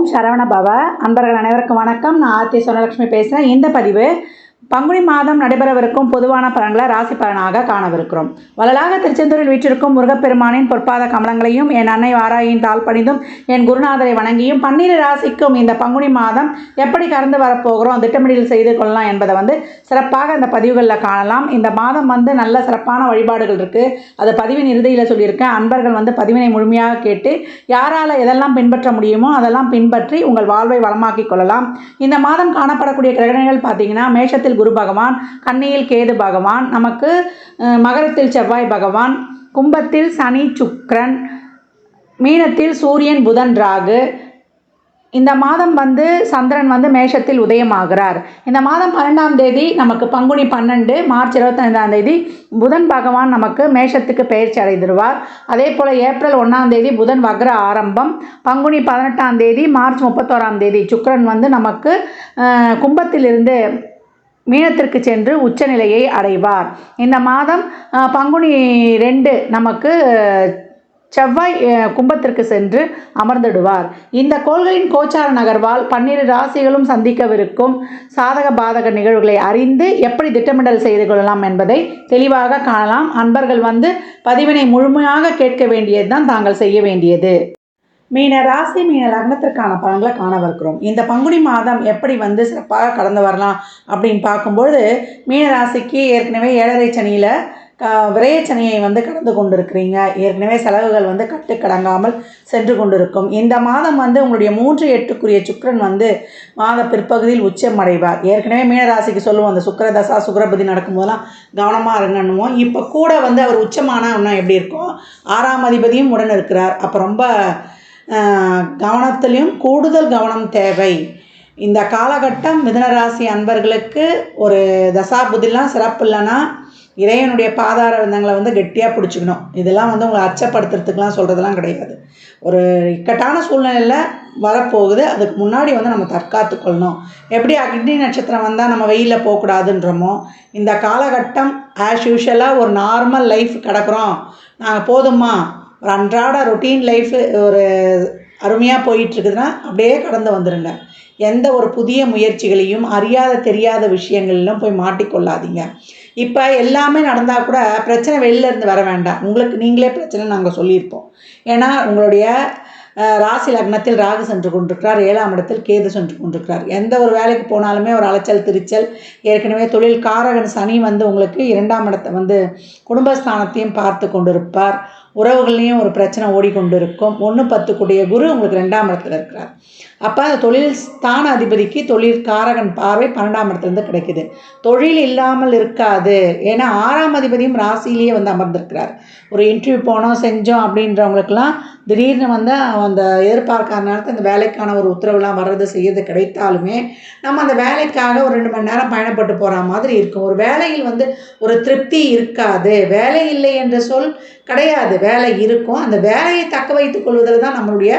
ஓம் சரவண பவ. அன்பர்கள் அனைவருக்கும் வணக்கம். நான் ஆர்த்தி சொனலட்சுமி பேசுகிறேன் இந்த பதிவு பங்குனி மாதம் நடைபெறவிருக்கும் பொதுவான பலன்களை ராசி பலனாக காணவிருக்கிறோம். வளலாக திருச்செந்தூரில் வீற்றிருக்கும் முருகப்பெருமானின் பொற்பாத கமலங்களையும் என் அன்னை வாராயின் தாழ் பணிந்தும் என் குருநாதரை வணங்கியும் பன்னிரு ராசிக்கும் இந்த பங்குனி மாதம் எப்படி கறந்து வரப்போகிறோம் திட்டமிடல் செய்து கொள்ளலாம் என்பதை வந்து சிறப்பாக இந்த பதிவுகளில் காணலாம். இந்த மாதம் வந்து நல்ல சிறப்பான வழிபாடுகள் இருக்குது அது பதிவின் இறுதியில் சொல்லியிருக்கேன். அன்பர்கள் வந்து பதிவினை முழுமையாக கேட்டு யாரால் எதெல்லாம் பின்பற்ற முடியுமோ அதெல்லாம் பின்பற்றி உங்கள் வாழ்வை வளமாக்கிக் கொள்ளலாம். இந்த மாதம் காணப்படக்கூடிய கிரகணங்கள் பார்த்தீங்கன்னா மேஷத்தில் குரு பகவான் கன்னியில் கேது பகவான் நமக்கு மகரத்தில் செவ்வாய் பகவான் கும்பத்தில் சனி சுக்ரன் மீனத்தில் சூரியன் புதன் ராகு. இந்த மாதம் வந்து சந்திரன் வந்து மேஷத்தில் உதயமாகிறார். இந்த மாதம் பன்னெண்டாம் தேதி நமக்கு பங்குனி பன்னெண்டு மார்ச் இருபத்தைந்தாம் தேதி புதன் பகவான் நமக்கு மேஷத்துக்கு பயிற்சி அடைந்துருவார். அதே போல் ஏப்ரல் ஒன்றாம் தேதி புதன் வக்ர ஆரம்பம் பங்குனி பதினெட்டாம் தேதி மார்ச் முப்பத்தோராம் தேதி சுக்கரன் வந்து நமக்கு கும்பத்திலிருந்து மீனத்திற்கு சென்று உச்சநிலையை அடைவார். இந்த மாதம் பங்குனி ரெண்டு நமக்கு செவ்வாய் கும்பத்திற்கு சென்று அமர்ந்திடுவார். இந்த கோள்களின் கோச்சார நகர்வால் பன்னிரு ராசிகளும் சந்திக்கவிருக்கும் சாதக பாதக நிகழ்வுகளை அறிந்து எப்படி திட்டமிடல் செய்து கொள்ளலாம் என்பதை தெளிவாக காணலாம். அன்பர்கள் வந்து பதிவினை முழுமையாக கேட்க வேண்டியதுதான் தாங்கள் செய்ய வேண்டியது. மீன ராசி மீன லக்னத்திற்கான பலன்களை காணவிருக்கிறோம் இந்த பங்குனி மாதம் எப்படி வந்து சிறப்பாக கடந்து வரலாம் அப்படின்னு பார்க்கும்பொழுது மீன ராசிக்கு ஏற்கனவே ஏழரை சனியில் க விரயச்சனியை வந்து கடந்து கொண்டிருக்கிறீங்க. ஏற்கனவே செலவுகள் வந்து கட்டுக்கடங்காமல் சென்று கொண்டிருக்கும். இந்த மாதம் வந்து உங்களுடைய மூன்று எட்டுக்குரிய சுக்கரன் வந்து மாத பிற்பகுதியில் உச்சம் அடைவார். ஏற்கனவே மீனராசிக்கு சொல்லுவோம் அந்த சுக்கர தசா சுக்கரபதி நடக்கும்போதெல்லாம் கவனமாக இருங்கன்னுவோம். இப்போ கூட வந்து அவர் உச்சமானா இன்னும் எப்படி இருக்கும்? ஆறாம் அதிபதியும் உடன் இருக்கிறார். அப்போ ரொம்ப கவனத்திலையும் கூடுதல் கவனம் தேவை. இந்த காலகட்டம் மிதனராசி அன்பர்களுக்கு ஒரு தசாபுதிலாம் சிறப்பு இல்லைன்னா இறைவனுடைய பாதார விந்தங்களை வந்து கெட்டியாக பிடிச்சிக்கணும். இதெல்லாம் வந்து உங்களை அச்சப்படுத்துறதுக்கெலாம் சொல்கிறதுலாம் கிடையாது. ஒரு இக்கட்டான சூழ்நிலையில் வரப்போகுது. அதுக்கு முன்னாடி வந்து நம்ம தற்காத்து கொள்ளணும். எப்படி அக்னி நட்சத்திரம் வந்தால் நம்ம வெயிலில் போகக்கூடாதுன்றமோ இந்த காலகட்டம் ஆஸ் யூஷுவலாக ஒரு நார்மல் லைஃப் கிடக்குறோம். நாங்கள் போதுமா? ஒரு அன்றாட ரொட்டீன் லைஃப் ஒரு அருமையாக போயிட்டுருக்குதுன்னா அப்படியே கடந்து வந்துடுங்க எந்த ஒரு புதிய முயற்சிகளையும் அறியாத தெரியாத விஷயங்களிலும் போய் மாட்டிக்கொள்ளாதீங்க. இப்போ எல்லாமே நடந்தால் கூட பிரச்சனை வெளிலேருந்து வர வேண்டாம். உங்களுக்கு நீங்களே பிரச்சனை நாங்கள் சொல்லியிருப்போம். ஏன்னா உங்களுடைய ராசி லக்னத்தில் ராகு சென்று கொண்டிருக்கிறார். ஏழாம் இடத்தில் கேது சென்று கொண்டிருக்கிறார். எந்த ஒரு வேலைக்கு போனாலுமே ஒரு அலைச்சல் திருச்சல் ஏற்கனவே தொழில் காரகன் சனி வந்து உங்களுக்கு இரண்டாம் இடத்தை வந்து குடும்பஸ்தானத்தையும் பார்த்து கொண்டிருப்பார். உறவுகள்லேயும் ஒரு பிரச்சனை ஓடிக்கொண்டு இருக்கும் ஒன்று பத்துக்குடைய குரு உங்களுக்கு ரெண்டாம் இடத்துல இருக்கிறார். அப்போ அந்த தொழில் ஸ்தான அதிபதிக்கு தொழில் காரகன் பார்வை பன்னெண்டாம் இடத்துலேருந்து கிடைக்குது. தொழில் இல்லாமல் இருக்காது. ஏன்னா ஆறாம் அதிபதியும் ராசியிலேயே வந்து அமர்ந்திருக்கிறார். ஒரு இன்டர்வியூ போனோம் செஞ்சோம் அப்படின்றவங்களுக்கெல்லாம் திடீர்னு வந்து அந்த எதிர்பார்க்காத நேரத்தில் அந்த வேலைக்கான ஒரு உத்தரவுலாம் வர்றது செய்யறது கிடைத்தாலுமே நம்ம அந்த வேலைக்காக ஒரு ரெண்டு மணி நேரம் பயணப்பட்டு போகிற மாதிரி இருக்கும். ஒரு வேலையில் வந்து ஒரு திருப்தி இருக்காது. வேலை இல்லை என்ற சொல் கிடையாது. வேலை இருக்கும். அந்த வேலையை தக்க வைத்துக் கொள்வதில் தான் நம்மளுடைய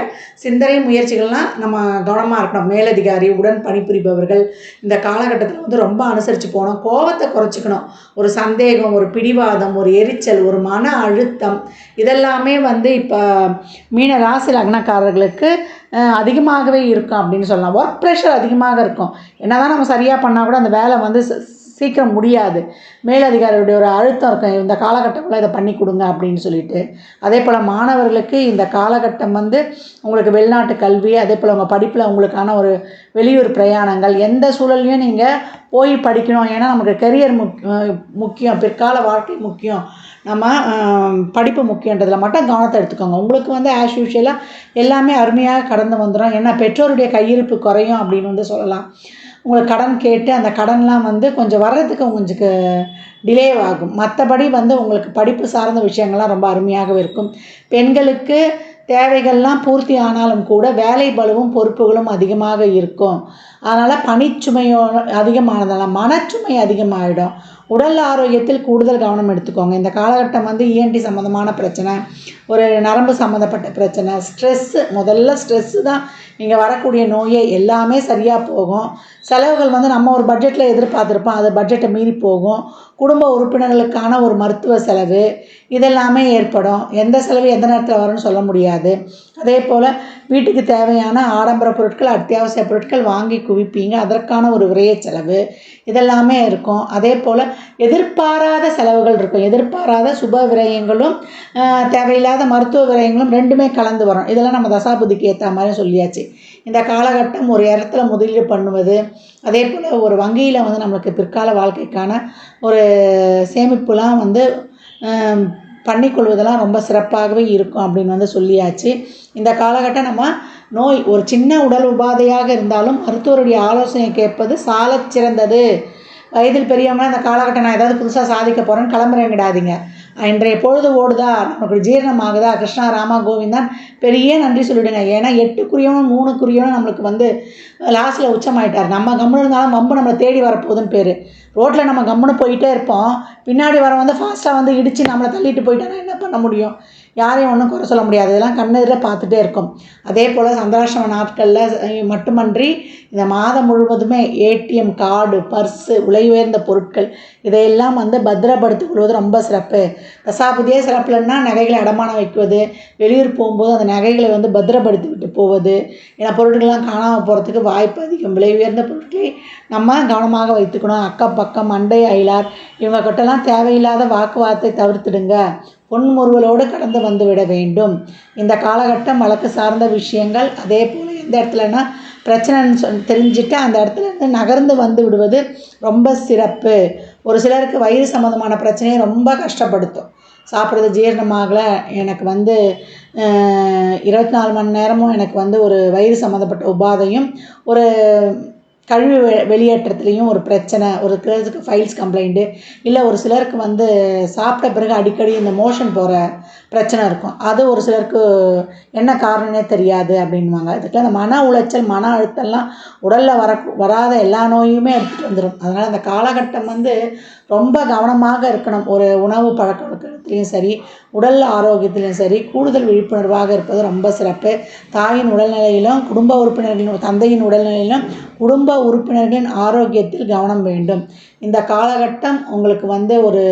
சிந்தனை முயற்சிகள்லாம் நம்ம கவனமாக இருக்கணும். மேலதிகாரி உடன் பணிபுரிபவர்கள் இந்த காலகட்டத்தில் வந்து ரொம்ப அனுசரித்து போகணும். கோபத்தை குறைச்சிக்கணும். ஒரு சந்தேகம் ஒரு பிடிவாதம் ஒரு எரிச்சல் ஒரு மன அழுத்தம் இதெல்லாமே வந்து இப்போ மீன ராசி லக்னக்காரர்களுக்கு அதிகமாகவே இருக்கும் அப்படின்னு சொல்லலாம். ஒர்க் ப்ரெஷர் அதிகமாக இருக்கும். என்ன தான் நம்ம சரியாக பண்ணால் கூட அந்த வேலை வந்து சீக்கிரம் முடியாது. மேலதிகாரியுடைய ஒரு அழுத்தம் இருக்கும். இந்த காலகட்டத்தில் இதை பண்ணி கொடுங்க அப்படின்னு சொல்லிட்டு. அதே போல் மாணவர்களுக்கு இந்த காலகட்டம் வந்து உங்களுக்கு வெளிநாட்டு கல்வி அதே போல் உங்கள் படிப்பில் உங்களுக்கான ஒரு வெளியூர் பிரயாணங்கள் எந்த சூழல்லையும் நீங்கள் போய் படிக்கணும். ஏன்னா நமக்கு கெரியர் முக் முக்கியம். பிற்கால வாழ்க்கை முக்கியம். நம்ம படிப்பு முக்கியன்றதில் மட்டும் கவனத்தை எடுத்துக்கோங்க. உங்களுக்கு வந்து ஆஸ் யூஷுவலாக எல்லாமே அருமையாக கடந்து வந்துடும் ஏன்னா பெற்றோருடைய கையிருப்பு குறையும் அப்படின்னு வந்து சொல்லலாம். உங்களுக்கு கடன் கேட்டு அந்த கடன்லாம் வந்து கொஞ்சம் வர்றதுக்கு உங்களுக்கு டிலே ஆகும். மற்றபடி வந்து உங்களுக்கு படிப்பு சார்ந்த விஷயங்கள்லாம் ரொம்ப அருமையாகவே இருக்கும். பெண்களுக்கு தேவைகள்லாம் பூர்த்தி ஆனாலும் கூட வேலை பலுவும் பொறுப்புகளும் அதிகமாக இருக்கும். அதனால் பணிச்சுமையோ அதிகமானதால் மனச்சுமை அதிகமாகிடும் உடல் ஆரோக்கியத்தில் கூடுதல் கவனம் எடுத்துக்கோங்க. இந்த காலகட்டம் வந்து இஎன்டி சம்மந்தமான பிரச்சனை ஒரு நரம்பு சம்மந்தப்பட்ட பிரச்சனை ஸ்ட்ரெஸ்ஸு முதல்ல ஸ்ட்ரெஸ்ஸு தான் நீங்கள் வரக்கூடிய நோயே எல்லாமே சரியாக போகும். செலவுகள் வந்து நம்ம ஒரு பட்ஜெட்டில் எதிர்பார்த்துருப்போம். அது பட்ஜெட்டை மீறி போகும். குடும்ப உறுப்பினர்களுக்கான ஒரு மருத்துவ செலவு இதெல்லாமே ஏற்படும். எந்த செலவு எந்த நேரத்தில் வரும்னு சொல்ல முடியாது. அதே போல் வீட்டுக்கு தேவையான ஆடம்பர பொருட்கள் அத்தியாவசிய பொருட்கள் வாங்கி குவிப்பீங்க. அதற்கான ஒரு விரைய செலவு இதெல்லாமே இருக்கும். அதே போல் எதிர்பாராத செலவுகள் இருக்கும். எதிர்பாராத சுப விரயங்களும் தேவையில்லாத மருத்துவ விரயங்களும் ரெண்டுமே கலந்து வரும். இதெல்லாம் நம்ம தசாபுதிக்கு ஏற்ற மாதிரி சொல்லியாச்சு. இந்த காலகட்டம் ஒரு இடத்துல முதலீடு பண்ணுவது அதே போல் ஒரு வங்கியில் வந்து நம்மளுக்கு பிற்கால வாழ்க்கைக்கான ஒரு சேமிப்புலாம் வந்து பண்ணிக்கொள்வதெல்லாம் ரொம்ப சிறப்பாகவே இருக்கும் அப்படின்னு வந்து சொல்லியாச்சு. இந்த காலகட்டம் நம்ம நோய் ஒரு சின்ன உடல் உபாதையாக இருந்தாலும் மருத்துவருடைய ஆலோசனை கேட்பது சால சிறந்தது. வயதில் பெரியவங்க இந்த காலகட்டம் நான் ஏதாவது புதுசாக சாதிக்க போகிறேன்னு கிளம்புறேங்கிடாதீங்க. இன்றைய பொழுது ஓடுதா? நமக்கு ஜீரணம் ஆகுதா கிருஷ்ணா ராமா கோவிந்தான் பெரிய நன்றி சொல்லிவிடுங்க ஏன்னா எட்டுக்குரியவனும் மூணுக்குரியவனும் நம்மளுக்கு வந்து லாஸ்ட்டில் உச்சமாயிட்டார். நம்ம கம்முன்னு இருந்தாலும் வம்பு நம்மளை தேடி வரப்போகுதுன்னு பேர். ரோட்டில் நம்ம கம்முன்னு போயிட்டே இருப்போம். பின்னாடி வர வந்து ஃபாஸ்ட்டாக வந்து இடித்து நம்மளை தள்ளிட்டு போயிட்டானா என்ன பண்ண முடியும்? யாரையும் ஒன்றும் குறை சொல்ல முடியாது. இதெல்லாம் கண்ணெதிர பார்த்துட்டே இருக்கும். அதே போல் சந்திராஷ்டம நாட்களில் மட்டுமன்றி இந்த மாதம் முழுவதுமே ஏடிஎம் கார்டு பர்ஸு விலை உயர்ந்த பொருட்கள் இதையெல்லாம் வந்து பத்திரப்படுத்திக் கொள்வது ரொம்ப சிறப்பு. தசாபதியே சிறப்புலன்னா நகைகளை அடமானம் வைக்குவது வெளியூர் போகும்போது அந்த நகைகளை வந்து பத்திரப்படுத்தி விட்டு போவது ஏன்னா பொருட்கள்லாம் காணாமல் போகிறதுக்கு வாய்ப்பு அதிகம். விலை உயர்ந்த பொருட்களை நம்ம கவனமாக வைத்துக்கணும். அக்கம் பக்கம் அண்டை அயலார் இவங்க கிட்டலாம் தேவையில்லாத வாக்குவாதத்தை தவிர்த்துடுங்க. பொன்முறுவலோடு கடந்து வந்து விட வேண்டும். இந்த காலகட்டம் வழக்கு சார்ந்த விஷயங்கள் அதே போல் எந்த இடத்துலனா பிரச்சனைன்னு சொல் தெரிஞ்சுட்டு அந்த இடத்துல இருந்து நகர்ந்து வந்து விடுவது ரொம்ப சிறப்பு. ஒரு சிலருக்கு வயிறு சம்மந்தமான பிரச்சனையை ரொம்ப கஷ்டப்படுத்தும். சாப்பிட்றது ஜீரணமாகலை எனக்கு வந்து இருபத்தி நாலு மணி நேரமும் எனக்கு வந்து ஒரு வயிறு சம்மந்தப்பட்ட உபாதையும் ஒரு கழிவு வெ வெளியேற்றத்துலேயும் ஒரு பிரச்சனை ஒரு சிலருக்கு ஃபைல்ஸ் கம்ப்ளைண்ட்டு இல்லை ஒரு சிலருக்கு வந்து சாப்பிட்ட பிறகு அடிக்கடி இந்த மோஷன் போகிற பிரச்சனை இருக்கும். அது ஒரு சிலருக்கு என்ன காரணம்னே தெரியாது அப்படின்வாங்க அதுக்கெல்லாம் அந்த மன உளைச்சல் மன அழுத்தம்லாம் உடலில் வர வராத எல்லா நோயுமே எடுத்துகிட்டு வந்துடும் அதனால் அந்த காலகட்டம் வந்து ரொம்ப கவனமாக இருக்கணும். ஒரு உணவு பழக்க வழக்கத்துலேயும் சரி உடல் ஆரோக்கியத்திலையும் சரி கூடுதல் விழிப்புணர்வாக இருப்பது ரொம்ப சிறப்பு. தாயின் உடல்நிலையிலும் குடும்ப உறுப்பினர்களின் தந்தையின் உடல்நிலையிலும் குடும்ப உறுப்பினர்களின் ஆரோக்கியத்தில் கவனம் வேண்டும். இந்த காலகட்டம் உங்களுக்கு வந்து ஒரு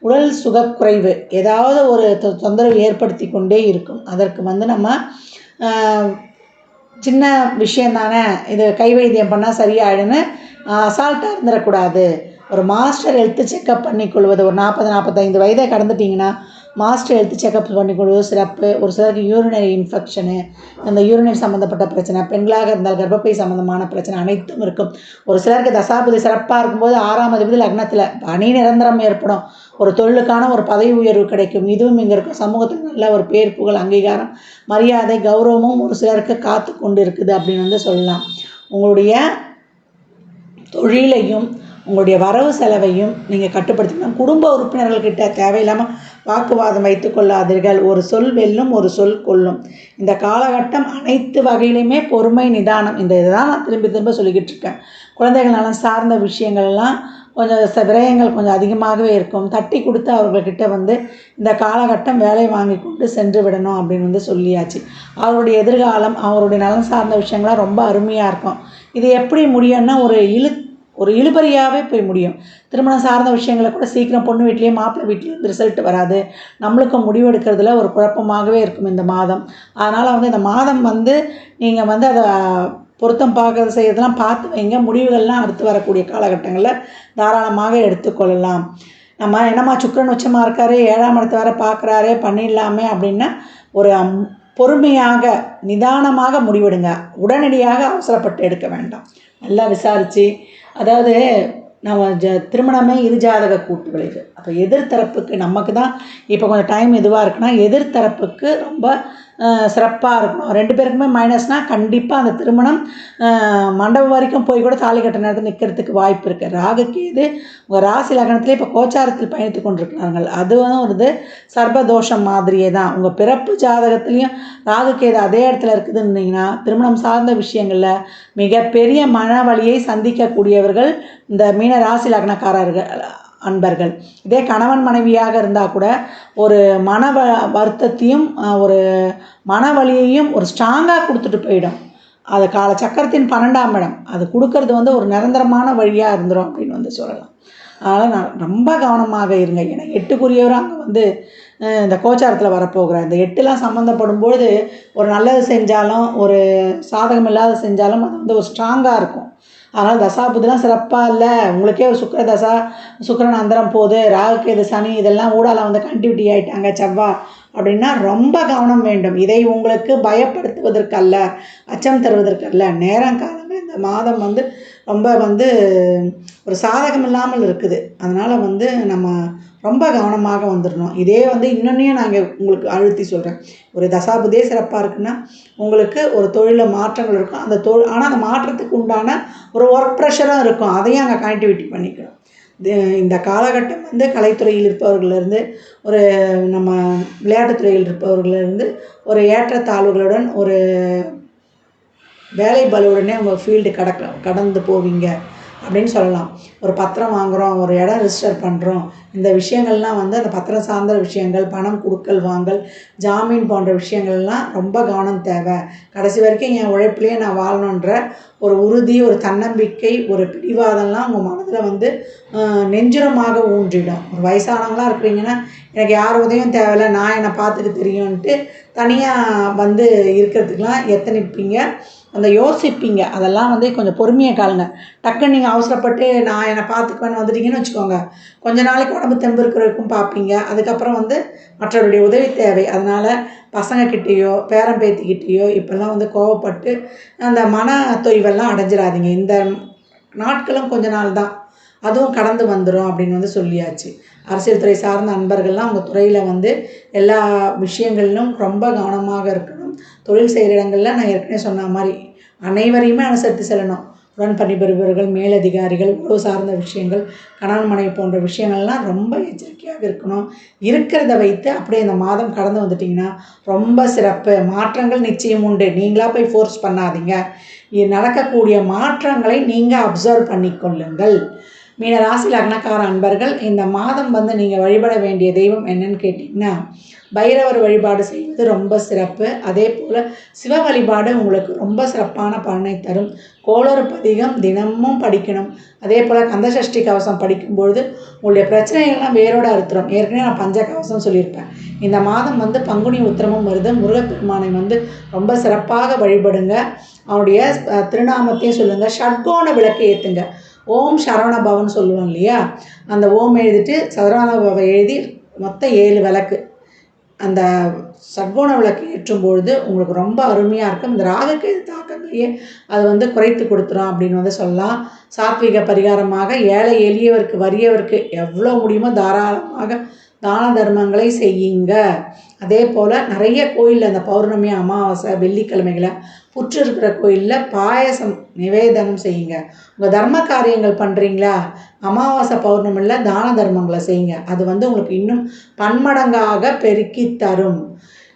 உடல் சுகக்குறைவு ஏதாவது ஒரு தொ- தொந்தரவு ஏற்படுத்தி கொண்டே இருக்கும். அதற்கு வந்து நம்ம சின்ன விஷயம் தானே இது கை வைத்தியம் பண்ணால் சரியாயிடுன்னு அசால்ட்டாக இருந்துடக்கூடாது ஒரு மாஸ்டர் ஹெல்த்து செக்கப் பண்ணிக்கொள்வது ஒரு நாற்பது நாற்பத்தைந்து வயதை கடந்துட்டிங்கன்னா மாஸ்டர் ஹெல்த் செக்கப் பண்ணிக்கொள்வது சிறப்பு. ஒரு சிலருக்கு யூரினரி இன்ஃபெக்ஷனு அந்த யூரினரி சம்மந்தப்பட்ட பிரச்சனை பெண்களாக இருந்தால் கர்ப்பப்பை சம்மந்தமான பிரச்சனை அனைத்தும் இருக்கும். ஒரு சிலருக்கு தசாபதி சிறப்பாக இருக்கும்போது ஆறாம் அதிபதி லக்னத்தில் பணி நிரந்தரம் ஏற்படும். ஒரு தொழிலுக்கான ஒரு பதவி உயர்வு கிடைக்கும். இதுவும் இங்கே இருக்கும் சமூகத்தில் நல்ல ஒரு பேர் புகழ் அங்கீகாரம் மரியாதை கௌரவமும் ஒரு சிலருக்கு காத்து கொண்டு இருக்குது அப்படின்னு வந்து சொல்லலாம். உங்களுடைய தொழிலையும் உங்களுடைய வரவு செலவையும் நீங்கள் கட்டுப்படுத்திக்கணும். குடும்ப உறுப்பினர்கள்கிட்ட தேவையில்லாமல் வாக்குவாதம் வைத்து கொள்ளாதீர்கள். ஒரு சொல் வெல்லும் ஒரு சொல் கொல்லும். இந்த காலகட்டம் அனைத்து வகையிலுமே பொறுமை நிதானம். இந்த இதை தான் நான் திரும்பி திரும்ப சொல்லிக்கிட்டு இருக்கேன். குழந்தைகள் நலம் சார்ந்த விஷயங்கள்லாம் கொஞ்சம் விரயங்கள் கொஞ்சம் அதிகமாகவே இருக்கும். தட்டி கொடுத்து அவர்கள்கிட்ட வந்து இந்த காலகட்டம் வேலை வாங்கி கொண்டு சென்று விடணும் அப்படின்னு வந்து சொல்லியாச்சு. அவருடைய எதிர்காலம் அவருடைய நலன் சார்ந்த விஷயங்கள்லாம் ரொம்ப அருமையாக இருக்கும். இது எப்படி முடியும்னா ஒரு இழு ஒரு இழுபறியாகவே போய் முடியும். திருமணம் சார்ந்த விஷயங்களை கூட சீக்கிரம் பொண்ணு வீட்லேயே மாப்பிள்ளை வீட்லேயும் ரிசல்ட் வராது. நம்மளுக்கும் முடிவெடுக்கிறதுல ஒரு குழப்பமாகவே இருக்கும் இந்த மாதம். அதனால் வந்து இந்த மாதம் வந்து நீங்கள் வந்து அதை பொருத்தம் பார்க்கறது செய்யறதெல்லாம் பார்த்து வைங்க. முடிவுகள்லாம் அடுத்து வரக்கூடிய காலகட்டங்களில் தாராளமாக எடுத்துக்கொள்ளலாம். நம்ம என்னம்மா சுக்கிரன் உச்சமாக இருக்காரு ஏழாம் இடத்து வர பார்க்குறாரு பண்ணிடலாமே அப்படின்னா ஒரு பொறுமையாக நிதானமாக முடிவெடுங்க. உடனடியாக அவசரப்பட்டு எடுக்க வேண்டாம். நல்லா விசாரித்து அதாவது நம்ம ஜ திருமணமே இருஜாதக கூட்டு விளைவு அப்போ எதிர்த்தரப்புக்கு நமக்கு தான் இப்போ கொஞ்சம் டைம் இதுவாக இருக்குன்னா எதிர்த்தரப்புக்கு ரொம்ப சிறப்பாக இருக்கணும். ரெண்டு பேருக்குமே மைனஸ்னால் கண்டிப்பாக அந்த திருமணம் மண்டபம் வரைக்கும் போய் கூட தாலி கட்ட நேரத்தில் நிற்கிறதுக்கு வாய்ப்பு இருக்குது ராகுக்கு இது உங்கள் ராசி லக்னத்திலே இப்போ கோச்சாரத்தில் பயணித்து கொண்டிருக்கிறார்கள். அதுவும் ஒரு இது சர்பதோஷம் மாதிரியே தான். உங்கள் பிறப்பு ஜாதகத்துலேயும் ராகுக்கு இது அதே இடத்துல இருக்குதுன்னீங்கன்னா திருமணம் சார்ந்த விஷயங்களில் மிகப்பெரிய மன வழியை சந்திக்கக்கூடியவர்கள் இந்த மீன ராசி லக்னக்காரர்கள் அன்பர்கள். இதே கணவன் மனைவியாக இருந்தால் கூட ஒரு மன வ வருத்தத்தையும் ஒரு மன வலியையும் ஒரு ஸ்ட்ராங்காக கொடுத்துட்டு போயிடும். அது கால சக்கரத்தின் பன்னெண்டாம் இடம். அது கொடுக்கறது வந்து ஒரு நிரந்தரமான வழியாக இருந்துரும் அப்படின்னு வந்து சொல்லலாம். அதனால் நான் ரொம்ப கவனமாக இருங்க. ஏன்னா எட்டுக்குரியவர் அங்கே வந்து இந்த கோச்சாரத்தில் வரப்போகிறார். இந்த எட்டுலாம் சம்மந்தப்படும் பொழுது ஒரு நல்லது செஞ்சாலும் ஒரு சாதகம் இல்லாத செஞ்சாலும் அது வந்து ஒரு ஸ்ட்ராங்காக இருக்கும். அதனால் தசாபுதிலாம் சிறப்பாக இல்லை. உங்களுக்கே சுக்கர தசா சுக்கரன் அந்தரம் போகுது ராகுகேது சனி இதெல்லாம் ஊடால வந்து கண்டிவிட்டி ஆயிட்டாங்க செவ்வா. அப்படின்னா ரொம்ப கவனம் வேண்டும். இதை உங்களுக்கு பயப்படுத்துவதற்கல்ல அச்சம் தருவதற்கல்ல நேரம் காலம் இந்த மாதம் வந்து ரொம்ப வந்து ஒரு சாதகம் இல்லாமல் இருக்குது. அதனால் வந்து நம்ம ரொம்ப கவனமாக வந்துடணும். இதே வந்து இன்னொன்னையும் நாங்கள் உங்களுக்கு அழுத்தி சொல்கிறேன் ஒரு தசாபுதே சிறப்பாக இருக்குன்னா உங்களுக்கு ஒரு தொழிலில் மாற்றங்கள் இருக்கும். அந்த தொழில் ஆனால் அந்த மாற்றத்துக்கு உண்டான ஒரு ஒர்க் ப்ரெஷரும் இருக்கும். அதையும் அங்கே கனெக்டிவிட்டி பண்ணிக்கணும். இந்த காலகட்டம் வந்து கலைத்துறையில் இருப்பவர்கள்லேருந்து ஒரு நம்ம விளையாட்டுத்துறையில் இருப்பவர்களிருந்து ஒரு ஏற்றத்தாழ்வுகளுடன் ஒரு வேலை பலவுடனே உங்கள் ஃபீல்டு கடக்க கடந்து போவீங்க அப்படின்னு சொல்லலாம். ஒரு பத்திரம் வாங்குகிறோம் ஒரு இடம் ரிஜிஸ்டர் பண்ணுறோம் இந்த விஷயங்கள்லாம் வந்து அந்த பத்திரம் சார்ந்த விஷயங்கள் பணம் கொடுக்கல் வாங்கல் ஜாமீன் போன்ற விஷயங்கள்லாம் ரொம்ப கவனம் தேவை. கடைசி வரைக்கும் என் உழைப்புலேயே நான் வாழணுன்ற ஒரு உறுதி ஒரு தன்னம்பிக்கை ஒரு பிடிவாதம்லாம் உங்கள் மனதில் வந்து நெஞ்சுரமாக ஊன்றிடும். ஒரு வயசானவங்களாம் இருக்கிறீங்கன்னா எனக்கு யார் உதவியும் தேவையில்ல நான் என்னை பார்த்துக்க தெரியும்ன்ட்டு தனியாக வந்து இருக்கிறதுக்கெலாம் எத்தனைப்பீங்க? அந்த யோசிப்பீங்க. அதெல்லாம் வந்து கொஞ்சம் பொறுமையாக காலுங்க. டக்குன்னு நீங்கள் அவசரப்பட்டு நான் என்னை பார்த்துக்குவேன்னு வந்துட்டீங்கன்னு வச்சுக்கோங்க. கொஞ்ச நாளைக்கு உடம்பு தெம்பு இருக்கிறவருக்கும் பார்ப்பீங்க. அதுக்கப்புறம் வந்து மற்றவருடைய உதவி தேவை. அதனால் பசங்கக்கிட்டேயோ பேரம் பேத்திக்கிட்டேயோ இப்போல்லாம் வந்து கோவப்பட்டு அந்த மன தொய்வெல்லாம் அடைஞ்சிடாதீங்க இந்த நாட்களும் கொஞ்ச நாள் தான். அதுவும் கடந்து வந்துடும் அப்படின்னு வந்து சொல்லியாச்சு. அரசியல் துறை சார்ந்த அன்பர்கள்லாம் அவங்க துறையில் வந்து எல்லா விஷயங்களிலும் ரொம்ப கவனமாக இருக்கணும். தொழில் செய்கிற இடங்களில் நான் ஏற்கனவே சொன்ன மாதிரி அனைவரையுமே அனுசரித்து செல்லணும். உடன் பணிபுரிபவர்கள் மேலதிகாரிகள் உறவு சார்ந்த விஷயங்கள் கணவன் மனைவி போன்ற விஷயங்கள்லாம் ரொம்ப எச்சரிக்கையாக இருக்கணும். இருக்கிறத வைத்து அப்படியே இந்த மாதம் கடந்து வந்துட்டிங்கன்னா ரொம்ப சிறப்பு. மாற்றங்கள் நிச்சயம் உண்டு. நீங்களாக போய் ஃபோர்ஸ் பண்ணாதீங்க. இது நடக்கக்கூடிய மாற்றங்களை நீங்கள் அப்சர்வ் பண்ணிக்கொள்ளுங்கள். மீன ராசி லக்னக்கார அன்பர்கள் இந்த மாதம் வந்து நீங்கள் வழிபட வேண்டிய தெய்வம் என்னன்னு கேட்டிங்கன்னா பைரவர் வழிபாடு செய்வது ரொம்ப சிறப்பு. அதே போல் சிவ வழிபாடு உங்களுக்கு ரொம்ப சிறப்பான பலனை தரும். கோளறு பதிகம் தினமும் படிக்கணும். அதே போல் கந்தசஷ்டி கவசம் படிக்கும்பொழுது உங்களுடைய பிரச்சனைகள்லாம் வேரோட அறுத்துறோம் ஏற்கனவே நான் பஞ்ச கவசம் சொல்லியிருப்பேன். இந்த மாதம் வந்து பங்குனி உத்திரமும் வருது. முருகப்பெருமானை வந்து ரொம்ப சிறப்பாக வழிபடுங்க. அவனுடைய திருநாமத்தையும் சொல்லுங்கள் ஷட்கோண விளக்கு ஏற்றுங்க ஓம் சரவண பவன் சொல்லுவோம் இல்லையா? அந்த ஓம் எழுதிட்டு சரவண பவன் எழுதி மொத்தம் ஏழு விளக்கு. அந்த சட்கோண விளக்கு ஏற்றும் பொழுது உங்களுக்கு ரொம்ப அருமையாக இருக்கும். இந்த ராகக்கேது தாக்கங்களையே அது வந்து குறைத்து கொடுத்துரும் அப்படின்னு வந்து சொல்லலாம். சாத்விக பரிகாரமாக ஏழை எளியவருக்கு வறியவருக்கு எவ்வளோ முடியுமோ தாராளமாக தான தர்மங்களை செய்யுங்க. அதே போல் நிறைய கோயிலில் அந்த பௌர்ணமி அமாவாசை வெள்ளிக்கிழமைகளை புற்று இருக்கிற கோயிலில் பாயசம் நிவேதனம் செய்யுங்க. உங்கள் தர்ம காரியங்கள் பண்ணுறீங்களா அமாவாசை பௌர்ணமியில் தான தர்மங்களை செய்யுங்க. அது வந்து உங்களுக்கு இன்னும் பன்மடங்காக பெருக்கி தரும்.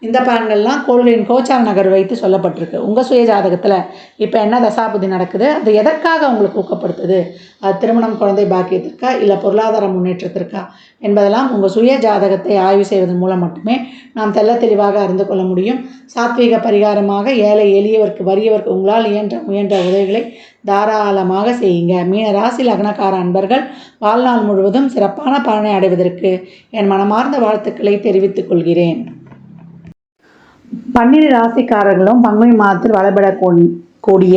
இந்த பலன்கள்லாம் கோள்களின் கோச்சார நகர் வைத்து சொல்லப்பட்டிருக்கு. உங்கள் சுய ஜாதகத்தில் இப்போ என்ன தசாபுதி நடக்குது? அது எதற்காக உங்களுக்கு ஊக்கப்படுத்துது? அது திருமணம் குழந்தை பாக்கியத்திற்கா இல்லை பொருளாதார முன்னேற்றத்திற்கா என்பதெல்லாம் உங்கள் சுய ஜாதகத்தை ஆய்வு செய்வதன் மூலம் மட்டுமே நாம் தெள்ள தெளிவாக அறிந்து கொள்ள முடியும். சாத்வீக பரிகாரமாக ஏழை எளியவருக்கு வறியவருக்கு உங்களால் இயன்ற முயன்ற உதவிகளை தாராளமாக செய்யுங்க. மீன ராசி லக்னக்கார அன்பர்கள் வாழ்நாள் முழுவதும் சிறப்பான பலனை அடைவதற்கு என் மனமார்ந்த வாழ்த்துக்களை தெரிவித்துக் கொள்கிறேன். பன்னிரு ராசிக்காரர்களும் பங்குனி மாதத்தில் வளபடக்கூடிய கூடிய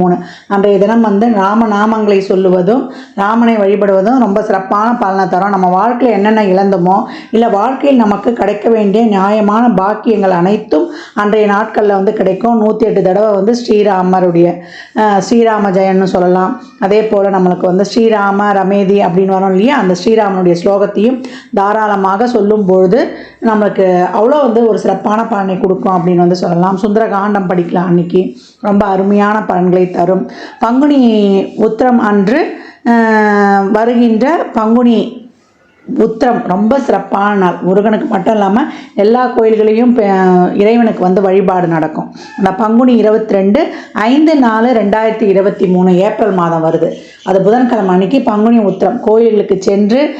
மூணு. அன்றைய தினம் வந்து ராம நாமங்களை சொல்லுவதும் ராமனை வழிபடுவதும் ரொம்ப சிறப்பான பலனை தரும். நம்ம வாழ்க்கையில் என்னென்ன இழந்தோமோ இல்லை வாழ்க்கையில் நமக்கு கிடைக்க வேண்டிய நியாயமான பாக்கியங்கள் அனைத்தும் அன்றைய நாட்களில் வந்து கிடைக்கும். நூற்றி எட்டு தடவை வந்து ஸ்ரீராமருடைய ஸ்ரீராம ஜெயன்னு சொல்லலாம். அதே போல் நம்மளுக்கு வந்து ஸ்ரீராம ரமேதி அப்படின்னு வரும் இல்லையா? அந்த ஸ்ரீராமனுடைய ஸ்லோகத்தையும் தாராளமாக சொல்லும் பொழுது நம்மளுக்கு அவ்வளோ வந்து ஒரு சிறப்பான பலனை கொடுக்கும் அப்படின்னு வந்து சொல்லலாம். சுந்தர காண்டம் படிக்கலாம் அன்னைக்கு. ரொம்ப அருமையான பலன்களை தரும். பங்குனி உத்திரம் அன்று வருகின்ற பங்குனி உத்திரம் ரொம்ப சிறப்பான நாள் முருகனுக்கு மட்டும் இல்லாமல் எல்லா கோயில்களையும் பெ- இறைவனுக்கு வந்து வழிபாடு நடக்கும். அந்த பங்குனி இருபத்தி ரெண்டு ஐந்து நாலு ரெண்டாயிரத்தி இருபத்தி மூணு ஏப்ரல் மாதம் வருது. அது புதன்கிழமை அன்னைக்கு பங்குனி உத்திரம். கோயிலுக்கு சென்று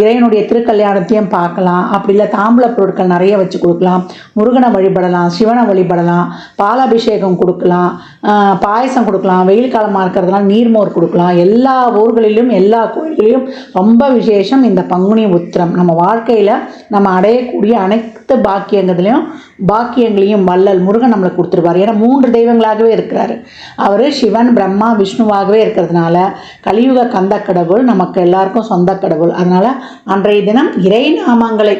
இறைவனுடைய திருக்கல்யாணத்தையும் பார்க்கலாம். அப்படி இல்லை தாம்பூல பொருட்கள் நிறைய வச்சு கொடுக்கலாம். முருகனை வழிபடலாம் சிவனை வழிபடலாம் பாலாபிஷேகம் கொடுக்கலாம் பாயசம் கொடுக்கலாம் வெயில் காலமாக இருக்கிறதுனால நீர்மோர் கொடுக்கலாம். எல்லா ஊர்களிலும் எல்லா கோயில்களிலும் ரொம்ப விசேஷம் இந்த பங்குனி உத்திரம். நம்ம வாழ்க்கையில் நம்ம அடையக்கூடிய அனைத்து பாக்கியங்களையும் பாக்கியங்களையும் வள்ளல் முருகன் நம்மளுக்கு கொடுத்துருவார் ஏன்னா மூன்று தெய்வங்களாகவே இருக்கிறாரு. அவர் சிவன் பிரம்மா விஷ்ணுவாகவே இருக்கிறதுனால கலியுக கந்த கடவுள் நமக்கு எல்லாருக்கும் சொந்த கடவுள் அதனால் அன்றைய தினம் இறை நாமங்களை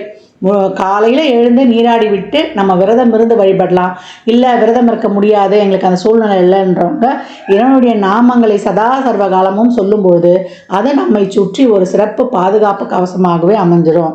காலையில் எழுந்து நீராடி விட்டு நம்ம விரதம் இருந்து வழிபடலாம். இல்லை விரதம் இருக்க முடியாது எங்களுக்கு அந்த சூழ்நிலை இல்லைன்றவங்க இறைவனுடைய நாமங்களை சதா சர்வ காலமும் சொல்லும்போது அது நம்மை சுற்றி ஒரு சிறப்பு பாதுகாப்பு கவசமாகவே அமைஞ்சிடும்